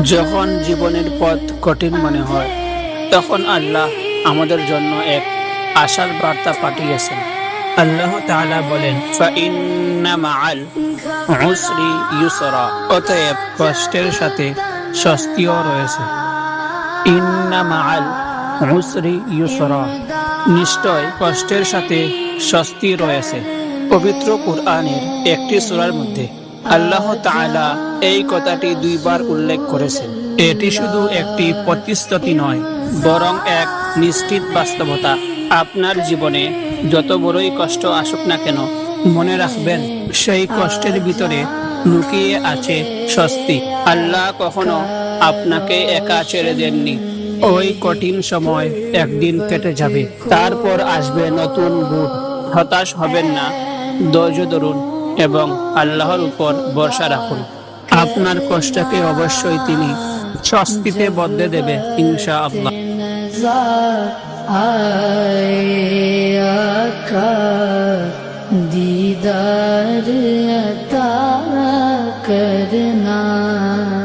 যখন জীবনের পথ কঠিন মনে হয়, তখন আল্লাহ আমাদের জন্য এক আশার বার্তা পাঠিয়েছেন। আল্লাহ তাআলা বলেন মাআল উসরি ইউসরা। অতএব কষ্টের সাথে স্বস্তিও রয়েছে। ইন্না মাআল উসরি ইউসরা। নিশ্চয় কষ্টের সাথে স্বস্তি রয়েছে। পবিত্র কুরআনের একটি সূরার মধ্যে আল্লাহ তাআলা এই কথাটি দুইবার উল্লেখ করেছেন। এটি শুধু একটি প্রতিশ্রুতি নয়, বরং এক নিশ্চিত বাস্তবতা। আপনার জীবনে যত বড়ই কষ্ট আসুক না কেন, মনে রাখবেন, সেই কষ্টের ভিতরে লুকিয়ে আছে স্বস্তি। আল্লাহ কখনো আপনাকে একা ছেড়ে দেননি। ওই কঠিন সময় একদিন কেটে যাবে। তারপর আসবে নতুন বুট হতাশ হবেন না, ধৈর্য ধরুন। এবং আল্লাহর উপর ভরসা রাখুন। আপনার কষ্টকে অবশ্যই তিনি স্বস্তিতে বদলে দেবে ইনশা আল্লাহ দিদার করনা।